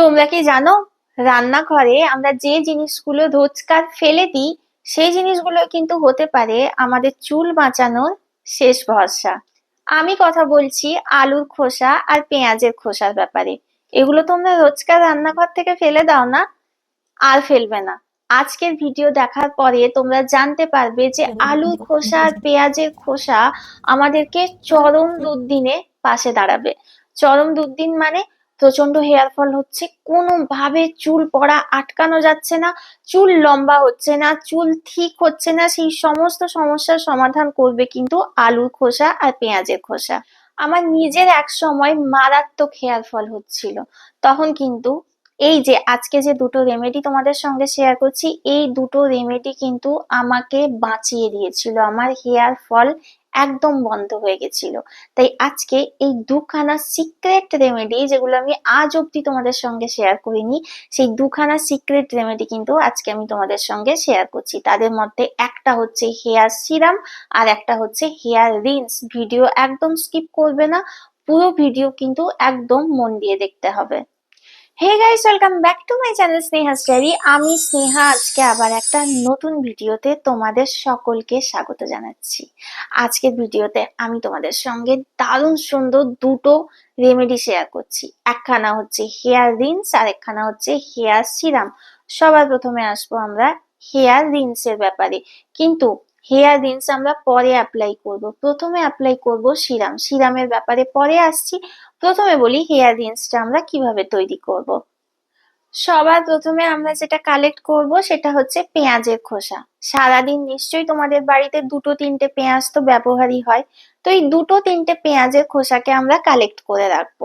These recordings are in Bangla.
তোমরা কি জানো? রান্নাঘরে আমরা যে জিনিসগুলো রোজকার ফেলে দিই সেই জিনিসগুলো কিন্তু হতে পারে আমাদের চুল বাঁচানোর শেষ ভরসা। আমি কথা বলছি আলুর খোসা আর পেঁয়াজের খোসার ব্যাপারে। এগুলো তোমরা রোজকার রান্নাঘর থেকে ফেলে দাও না আর ফেলবে না। আজকের ভিডিও দেখার পরে তোমরা জানতে পারবে যে আলুর খোসা আর পেঁয়াজের খোসা আমাদেরকে চরম দুর্দিনে পাশে দাঁড়াবে। চরম দুর্দিন মানে প্রচণ্ড হেয়ার ফল হচ্ছে, কোনোভাবে চুল পড়া আটকানো যাচ্ছে না, চুল লম্বা হচ্ছে না, চুল ঠিক হচ্ছে না, সেই সমস্ত সমস্যার সমাধান করবে কিন্তু আলুর খোসা আর পেঁয়াজের খোসা। আমার নিজের এক সময় মারাত্মক হেয়ার ফল হচ্ছিল, তখন কিন্তু এই যে আজকে যে দুটো রেমেডি তোমাদের সঙ্গে শেয়ার করছি, এই দুটো রেমেডি কিন্তু আমাকে বাঁচিয়ে দিয়েছিল। আমার হেয়ার ফল একদম বন্ধ হয়ে গেছিল। তাই আজকে এই দুখানা সিক্রেট রেমেডি যেগুলো আমি আজ অব্দি তোমাদের সঙ্গে শেয়ার করিনি, সেই দুখানা সিক্রেট রেমেডি কিন্তু আজকে আমি তোমাদের সঙ্গে শেয়ার করছি। তাদের মধ্যে একটা হচ্ছে হেয়ার সিরাম আর একটা হচ্ছে হেয়ার রিন্স ভিডিও একদম স্কিপ করবে না, পুরো ভিডিও কিন্তু একদম মন দিয়ে দেখতে হবে। Hey guys welcome back to my channel Sneha starry আমি স্নেহা, আজকে আবার একটা নতুন ভিডিওতে তোমাদের সকলকে স্বাগত জানাচ্ছি। আজকের ভিডিওতে আমি তোমাদের সঙ্গে দারুণ সুন্দর দুটো রেমেডি শেয়ার করছি। একখানা হচ্ছে হেয়ার রিন্স আর একখানা হচ্ছে হেয়ার সিরাম সবার প্রথমে আসব আমরা হেয়ার রিন্সের ব্যাপারে। কিন্তু হেয়ার রিন্স আমরা পরে অ্যাপ্লাই করব। প্রথমে অ্যাপ্লাই করব সিরাম। সিরামের ব্যাপারে পরে আসছি। প্রথমে বলি হেয়ার রিন্সটা আমরা কীভাবে তৈরি করব। সবার প্রথমে আমরা যেটা কালেক্ট করব সেটা হচ্ছে পেঁয়াজের খোসা। সারাদিন নিশ্চয়ই তোমাদের বাড়িতে দুটো তিনটে পেঁয়াজ তো ব্যবহারই হয়। তো এই দুটো তিনটে পেঁয়াজের খোসাকে আমরা কালেক্ট করে রাখব।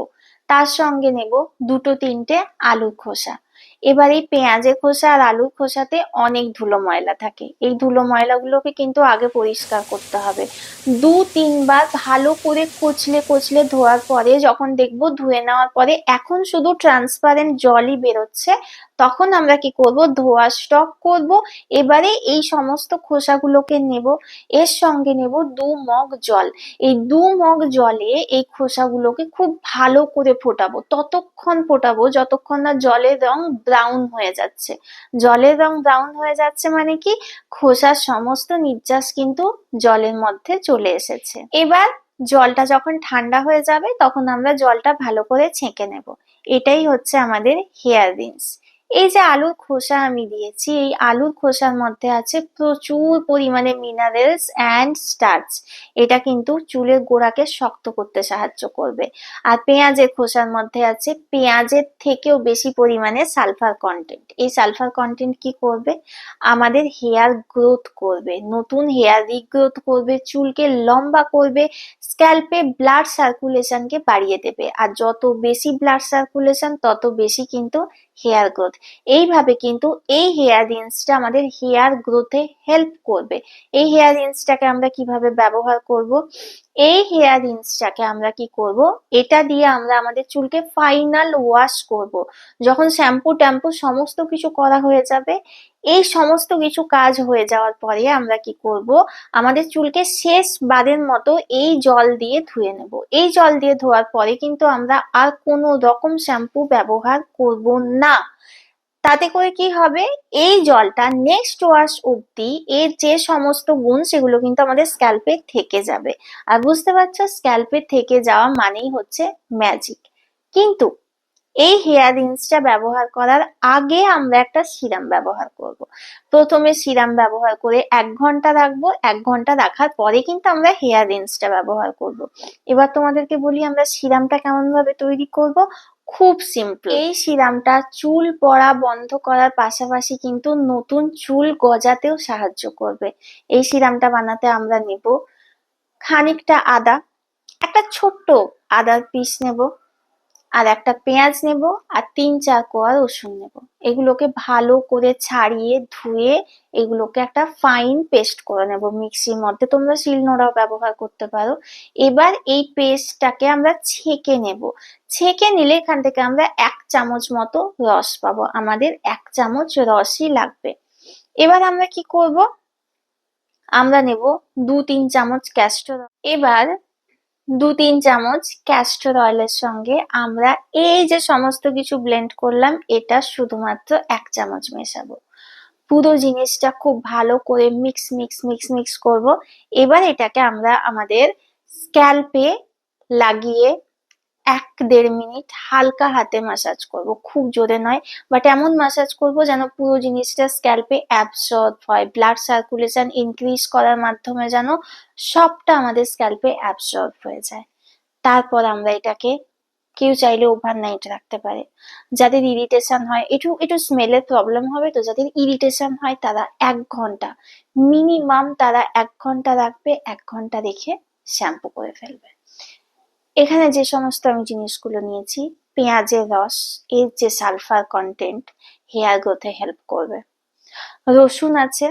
তার সঙ্গে নেব দুটো তিনটে আলুর খোসা। এবার এই পেঁয়াজের খোসা আর আলুর খোসাতে অনেক ধুলো ময়লা থাকে। এই ধুলো ময়লাগুলোকে কিন্তু আগে পরিষ্কার করতে হবে। দু, তিনবার ভালো করে কচলে কচলে ধোয়ার পরে যখন দেখব ধুয়ে নেওয়ার পরে এখন শুধু ট্রান্সপারেন্ট জলই বেরোচ্ছে। তখন আমরা কি করব? ধোয়া স্টক করব। এবারে এই সমস্ত খোসাগুলোকে নেব। এর সঙ্গে নেব দু মগ জল। এই দু মগ জলে এই খোসাগুলোকে খুব ভালো করে ফোটাবো। ততক্ষণ ফোটাবো যতক্ষণ না জলের রং ব্রাউন হয়ে যাচ্ছে। জলের রং ব্রাউন হয়ে যাচ্ছে মানে কি? খোসার সমস্ত নির্যাস কিন্তু জলের মধ্যে চলে এসেছে। এবার জলটা যখন ঠান্ডা হয়ে যাবে তখন আমরা জলটা ভালো করে ছেঁকে নেব। এটাই হচ্ছে আমাদের হেয়ার রিন্স এই যে আলুর খোসা আমি দিয়েছি, এই আলুর খোসার মধ্যে আছে প্রচুর পরিমাণে মিনারেলস অ্যান্ড স্টার্চ এটা কিন্তু চুলের গোড়াকে শক্ত করতে সাহায্য করবে। আর পেঁয়াজের খোসার মধ্যে আছে পেঁয়াজের থেকেও বেশি পরিমাণে সালফার কন্টেন্ট এই সালফার কন্টেন্ট কি করবে? আমাদের হেয়ার গ্রোথ করবে। নতুন হেয়ার রিগ্রোথ করবে, চুলকে লম্বা করবে স্ক্যাল্পে ব্লাড সার্কুলেশনকে বাড়িয়ে দেবে। আর যত বেশি ব্লাড সার্কুলেশন তত বেশি কিন্তু হেয়ার গ্রোথ এইভাবে কিন্তু এই হেয়ার রিন্সটা আমাদের হেয়ার গ্রোথে হেল্প করবে। এই হেয়ার রিন্সটাকে আমরা কীভাবে ব্যবহার করব? এই হেয়ার রিন্সটাকে আমরা কি করব? এটা দিয়ে আমরা আমাদের চুলকে ফাইনাল ওয়াশ করব। যখন শ্যাম্পু ট্যাম্পু সমস্ত কিছু করা হয়ে যাবে, এই সমস্ত কিছু কাজ হয়ে যাওয়ার পরে আমরা কি করব? আমাদের চুলকে শেষ বারের মতো এই জল দিয়ে ধুয়ে নেব। এই জল দিয়ে ধোয়ার পরে কিন্তু আমরা আর কোনো রকম শ্যাম্পু ব্যবহার করব না। তাতে করে কি হবে? এই জলটা নেক্সট ওয়াশ অব্দি এর যে সমস্ত গুণ, সেগুলো কিন্তু আমাদের স্ক্যাল্পে থেকে যাবে। আর বুঝতে পারছ? স্ক্যাল্পে থেকে যাওয়া মানেই হচ্ছে ম্যাজিক কিন্তু এই হেয়ার রিন্সটা ব্যবহার করার আগে আমরা একটা সিরাম ব্যবহার করব। প্রথমে সিরাম ব্যবহার করে এক ঘণ্টা রাখব, এক ঘণ্টা রাখার পরে কিন্তু আমরা হেয়ার রিন্সটা ব্যবহার করব। এবার তোমাদেরকে বলি আমরা সিরামটা কেমন ভাবে তৈরি করব? খুব সিম্পল এই সিরামটা চুল পড়া বন্ধ করার পাশাপাশি কিন্তু নতুন চুল গজাতেও সাহায্য করবে। এই সিরামটা বানাতে আমরা নেব খানিকটা আদা, একটা ছোট্ট আদার পিস নেব। আর একটা পেঁয়াজ নেব আর তিন চার কোয়া রসুন নেব। এগুলোকে ভালো করে ছাড়িয়ে ধুয়ে এগুলোকে একটা ফাইন পেস্ট করে নেব মিক্সির মধ্যে। তোমরা শিলনোড়াও ব্যবহার করতে পারো। এবার এই পেস্টটাকে আমরা ছেঁকে নেব। ছেঁকে নিলে এখান থেকে আমরা এক চামচ মতো রস পাবো। আমাদের এক চামচ রসই লাগবে। এবার আমরা কি করব? আমরা নেব দু তিন চামচ ক্যাস্টর এবার দু তিন চামচ ক্যাস্টর অয়েলের সঙ্গে আমরা এই যে সমস্ত কিছু ব্লেন্ড করলাম, এটা শুধুমাত্র এক চামচ মেশাবো। পুরো জিনিসটা খুব ভালো করে মিক্স মিক্স মিক্স মিক্স করব। এবার এটাকে আমরা আমাদের স্ক্যাল্পে লাগিয়ে এক দেড় মিনিট হালকা হাতে মাসাজ করব। খুব জোরে নয় বাট এমন মাসাজ করব যেন পুরো জিনিসটা স্ক্যাল্পে অ্যাবসর্ব হয়। ব্লাড সার্কুলেশন ইনক্রিজ করার মাধ্যমে যেন সবটা আমাদের স্ক্যাল্পে অ্যাবসর্ব হয়ে যায়। তারপর আমরা এটাকে কেউ চাইলে ওভার নাইট রাখতে পারে। যাদের ইরিটেশন হয়, একটু একটু স্মেলের প্রবলেম হবে তো যাদের ইরিটেশন হয়, তারা এক ঘণ্টা মিনিমাম তারা এক ঘণ্টা রাখবে, এক ঘণ্টা রেখে শ্যাম্পু করে ফেলবে। এখানে যে সমস্ত আমি জিনিসগুলো নিয়েছি, পেঁয়াজের রস, এর যে সালফার কন্টেন্ট হেয়ার গ্রোথে হেল্প করবে। রসুন আছে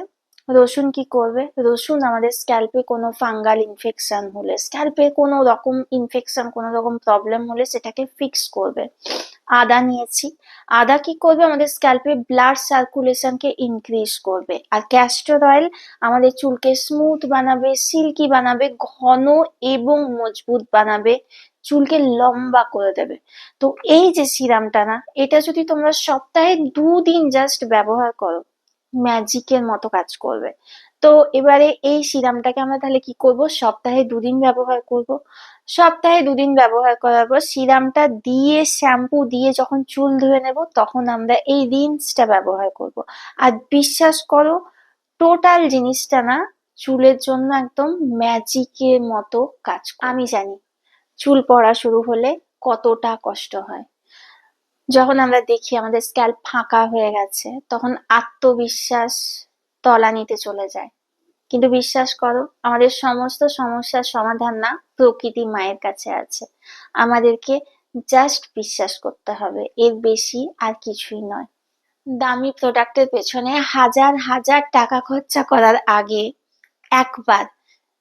রসুন কি করবে? রসুন আমাদের স্ক্যাল্পে কোনো ফাঙ্গাল ইনফেকশন হলে স্ক্যাল্পে কোনো রকম ইনফেকশন কোনো রকম প্রবলেম হলে সেটাকে ফিক্স করবে। আদা নিয়েছি। আদা কি করবে? আমাদের স্ক্যাল্পে ব্লাড সার্কুলেশনকে ইনক্রিজ করবে। আর ক্যাস্টর অয়েল আমাদের চুলকে স্মুথ বানাবে সিল্কি বানাবে, ঘন এবং মজবুত বানাবে, চুলকে লম্বা করে দেবে। তো এই যে সিরামটা না এটা যদি তোমরা সপ্তাহে দুদিন জাস্ট ব্যবহার করো ম্যাজিকের মতো কাজ করবে। তো এবারে এই সিরামটাকে আমরা তাহলে কি করব? সপ্তাহে দুদিন ব্যবহার করব। সপ্তাহে দুদিন ব্যবহার করার পর সিরামটা দিয়ে শ্যাম্পু দিয়ে যখন চুল ধুয়ে নেব, তখন আমরা এই রিন্সটা ব্যবহার করব। আর বিশ্বাস করো, টোটাল জিনিসটা না চুলের জন্য একদম ম্যাজিকের মতো কাজ আমি জানি চুল পড়া শুরু হলে কতটা কষ্ট হয়। যখন আমরা দেখি আমাদের স্ক্যাল্প ফাঁকা হয়ে গেছে, তখন আত্মবিশ্বাস তলানিতে চলে যায়। কিন্তু বিশ্বাস করো, আমাদের সমস্ত সমস্যার সমাধান না প্রকৃতি মায়ের কাছে আছে। আমাদেরকে জাস্ট বিশ্বাস করতে হবে, এর বেশি আর কিছুই নয়। দামি প্রোডাক্টের পেছনে হাজার হাজার টাকা খরচা করার আগে একবার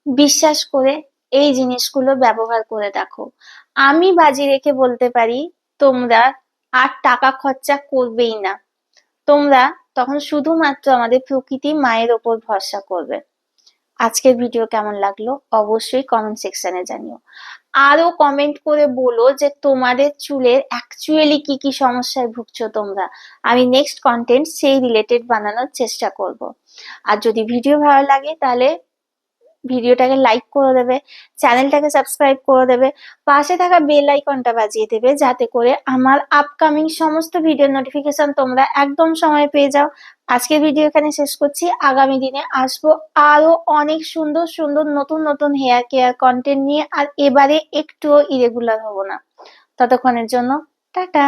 বিশ্বাস করে এই জিনিসগুলো ব্যবহার করে দেখো। আমি বাজি রেখে বলতে পারি, তোমরা আর টাকা খরচা করবেই না। তোমরা তখন শুধুমাত্র আমাদের প্রকৃতি মায়ের ওপর ভরসা করবে। আজকের ভিডিও কেমন লাগল অবশ্যই কমেন্ট সেকশনে জানিও। আরও কমেন্ট করে বলো যে তোমাদের চুলের অ্যাকচুয়ালি কি কি সমস্যায় ভুগছো তোমরা। আমি নেক্সট কন্টেন্ট সেই রিলেটেড বানানোর চেষ্টা করব। আর যদি ভিডিও ভালো লাগে তাহলে ভিডিওটাকে লাইক করে দেবে চ্যানেলটাকে সাবস্ক্রাইব করে দেবে, পাশে থাকা বেল আইকনটা বাজিয়ে দেবে যাতে করে আমার আপকামিং সমস্ত ভিডিও নোটিফিকেশন তোমরা একদম সময় পেয়ে যাও। আজকের ভিডিও এখানে শেষ করছি। আগামী দিনে আসব আরও অনেক সুন্দর সুন্দর, নতুন নতুন হেয়ার কেয়ার কন্টেন্ট নিয়ে। আর এবারে একটুও ইরেগুলার হব না। ততক্ষণের জন্য টাটা!